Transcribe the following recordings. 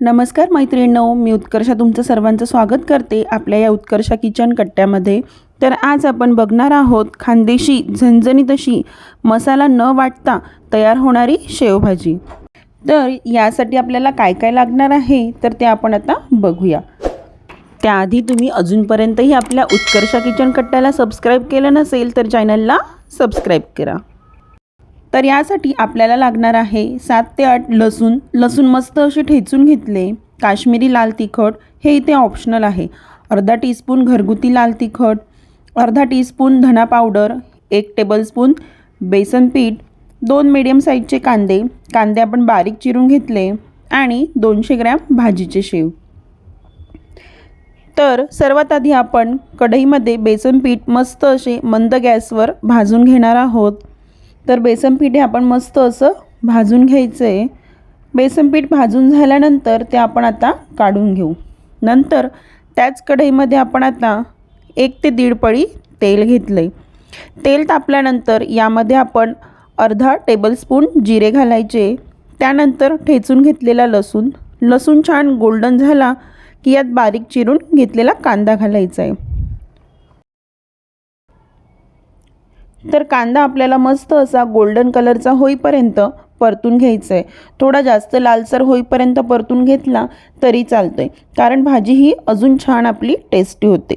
नमस्कार मैत्रिणींनो मी उत्कर्षा तुमचं सर्वांचं स्वागत करते आपल्या या उत्कर्षा किचन कट्ट्यामध्ये. तर आज आपण बघणार आहोत खानदेशी झणझणीत अशी मसाला न वाटता तयार होणारी शेवभाजी. तर यासाठी आपल्याला काय काय लागणार आहे तर ते आपण आता बघूया. त्याआधी तुम्ही अजूनपर्यंतही आपल्या उत्कर्षा किचन कट्ट्याला सबस्क्राईब केलं नसेल तर चॅनलला सबस्क्राईब करा. तर यासाठी आपल्याला लागणार आहे सात ते आठ लसूण. लसूण मस्त असे ठेचून घेतले. काश्मीरी लाल तिखट हे इथे ऑप्शनल आहे. अर्धा टीस्पून घरगुती लाल तिखट अर्धा टीस्पून धना पावडर एक टेबलस्पून बेसन पीठ दोन मिडियम साईजचे कांदे. कांदे आपण बारीक चिरून घेतले आणि दोनशे ग्रॅम भाजीचे शेव. तर सर्वात आधी आपण कढईमध्ये बेसन पीठ मस्त असे मंद गॅसवर भाजून घेणार आहोत. तर बेसन पीठ हे आपण मस्त असं भाजून घ्यायचं आहे बेसन पीठ भाजून झाल्यानंतर ते आपण आता काढून घेऊ. नंतर त्याच कढईमध्ये आपण आता एक ते दीड पळी तेल घेतलं आहे तेल तापल्यानंतर यामध्ये आपण अर्धा टेबलस्पून जिरे घालायचे. त्यानंतर ठेचून घेतलेला लसूण. लसूण छान गोल्डन झाला की यात बारीक चिरून घेतलेला कांदा घालायचा आहे तर कांदा आपल्याला मस्त असा गोल्डन कलरचा होईपर्यंत परतून घ्यायचा आहे थोडा जास्त लालसर होईपर्यंत परतून घेतला तरी चालतं आहे कारण भाजी ही अजून छान आपली टेस्टी होते.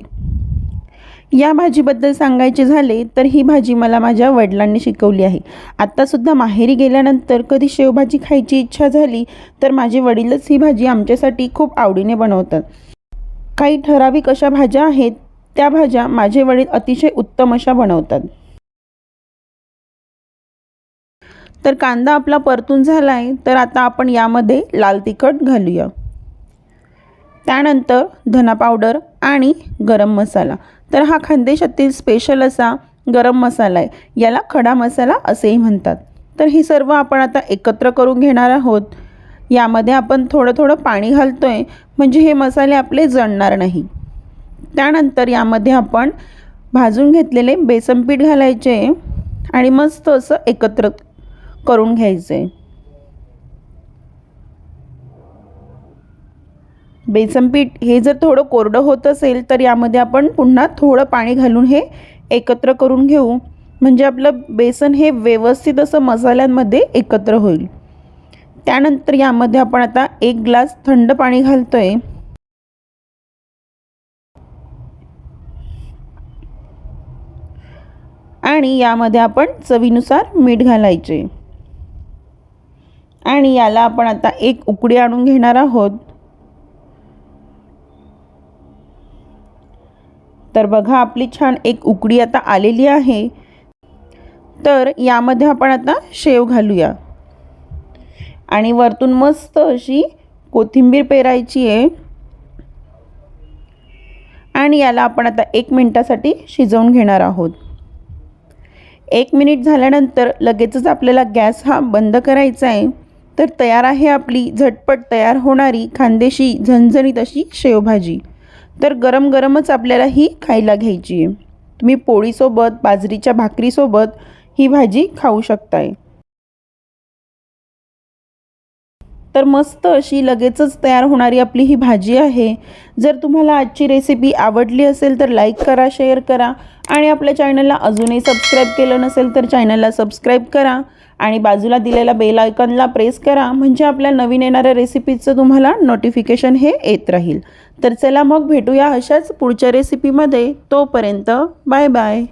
या भाजीबद्दल सांगायचे झाले तर ही भाजी मला माझ्या वडिलांनी शिकवली आहे. आत्तासुद्धा माहेरी गेल्यानंतर कधी शेवभाजी खायची इच्छा झाली तर माझे वडीलच ही भाजी आमच्यासाठी खूप आवडीने बनवतात. काही ठराविक अशा भाज्या आहेत. त्या भाज्या माझे वडील अतिशय उत्तम अशा बनवतात. तर कांदा आपला परतून झाला आहे तर आता आपण यामध्ये लाल तिखट घालूया. त्यानंतर धना पावडर आणि गरम मसाला. तर हा खानदेशातील स्पेशल असा गरम मसाला आहे. याला खडा मसाला असेही म्हणतात. तर हे सर्व आपण आता एकत्र करून घेणार आहोत. यामध्ये आपण थोडं थोडं पाणी घालतो आहे म्हणजे हे मसाले आपले जळणार नाही. त्यानंतर यामध्ये आपण भाजून घेतलेले बेसन पीठ घालायचे आणि मस्त असं एकत्र करून घ्यायचं. आहे बेसन पीठ हे जर थोडं कोरडं होत असेल तर यामध्ये आपण पुन्हा थोडं पाणी घालून हे एकत्र करून घेऊ. म्हणजे आपलं बेसन हे व्यवस्थित असं मसाल्यांमध्ये एकत्र होईल. त्यानंतर यामध्ये आपण आता एक ग्लास थंड पाणी घालतो आहे आणि यामध्ये आपण चवीनुसार मीठ घालायचे. आणि याला आपण आता एक उकडी आणून घेणार आहोत. तर बघा आपली छान एक उकडी आता आलेली आहे. तर यामध्ये आपण आता शेव घालूया. आणि वरतून मस्त अशी कोथिंबीर पेरायची आहे. आणि याला आपण आता एक मिनटासाठी शिजवून घेणार आहोत. एक मिनिट झाल्यानंतर लगेचच आपल्याला गॅस हा बंद करायचा आहे. तर तयार आहे आपली झटपट तयार होणारी खानदेशी झणझणीत अशी शेवभाजी. तर गरम गरमच आपल्याला ही खायला घ्यायची आहे. तुम्ही पोळीसोबत बाजरीच्या भाकरीसोबत ही भाजी खाऊ शकताय. तर मस्त अशी लगेचच तयार होणारी आपली ही भाजी आहे. जर तुम्हाला आजची रेसिपी आवडली असेल तर लाईक करा शेअर करा आणि आपल्या चॅनलला अजूनही सबस्क्राईब केलं नसेल तर चॅनलला सबस्क्राईब करा आणि बाजूला दिलेल्या बेल आयकॉनला प्रेस करा म्हणजे आपल्या नवीन येणाऱ्या रेसिपीचं तुम्हाला नोटिफिकेशन हे येत राहील. तर चला मग भेटूया अशाच पुढच्या रेसिपीमध्ये तोपर्यंत बाय बाय